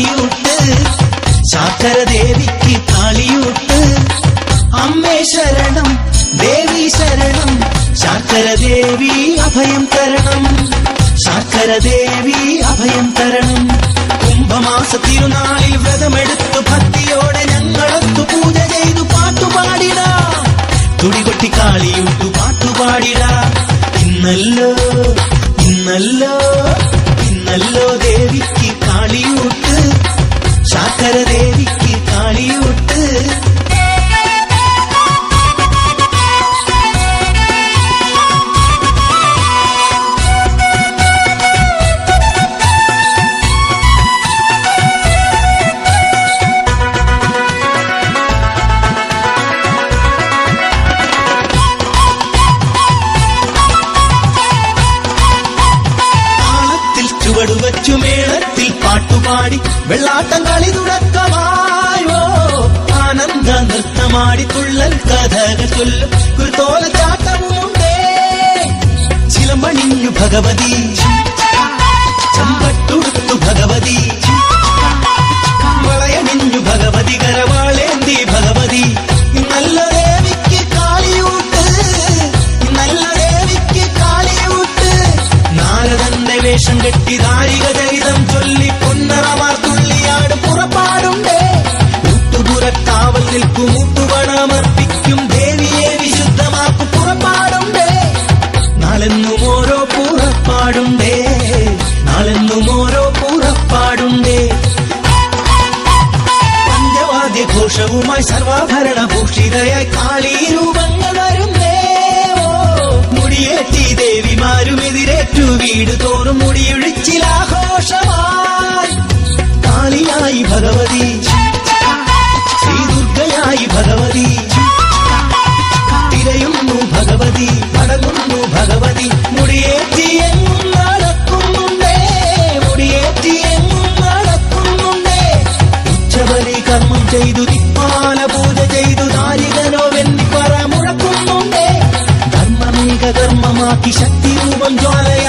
ദേവിക്ക് കാളിയൂട്ട് ശാസ്ത്ര ദേവിക്ക് കാളിയൂട്ട്. അമ്മേ ശരണം ദേവി ശരണം ശാസ്ത്ര ദേവി അഭയം തരണം. ശാസ്ത്ര ദേവി അഭയം തരണം. കുംഭമാസ തിരുനാളിൽ വ്രതമെടുത്തു ഭക്തിയോടെ ഞങ്ങളൊത്തു പൂജ ചെയ്തു പാട്ടുപാടിട. തുടികൊട്ടി കാളിയൂട്ടു പാട്ടുപാടിട. ഇന്നല്ലോ ഇന്നല്ലോ ഇന്നല്ലോ மேளத்தில் பாட்டுபாடி வெள்ளாட்டங்களை துடக்கமாயோ ஆனந்த நிறுத்தமாடி துள்ளல் கதக சொல்லு குருத்தோல சாட்டமும் உண்டே. சிலம்பணிஞ்சு பகவதி. செம்பட்டுடுத்து பகவதி. வளையணிஞ்சு பகவதி கரவாளேந்தி பகவதி. நல்ல தேவிக்கு காளியூட்டு நல்ல தேவிக்கு காளியூட்டு நாரதந்த வேஷம் கட்டி മുട്ടുപണമർപ്പിക്കും ദേവിയെ വിശുദ്ധമാക്കും പുറപ്പാടുണ്ടേ. നാളെന്നും ഓരോ പുറപ്പാടുണ്ടേ. നാളെന്നും ഓരോ പുറപ്പാടുണ്ടേ. പഞ്ചവാദ്യഘോഷവുമായി സർവാഭരണ ഭൂഷിതയായി രൂപങ്ങൾ വീട് തോറും മുടിയൊഴിച്ചിലാഘോഷമായി കാളിയായി ഭഗവതി ശ്രീ ദുർഗയായി ഭഗവതി Aquí ya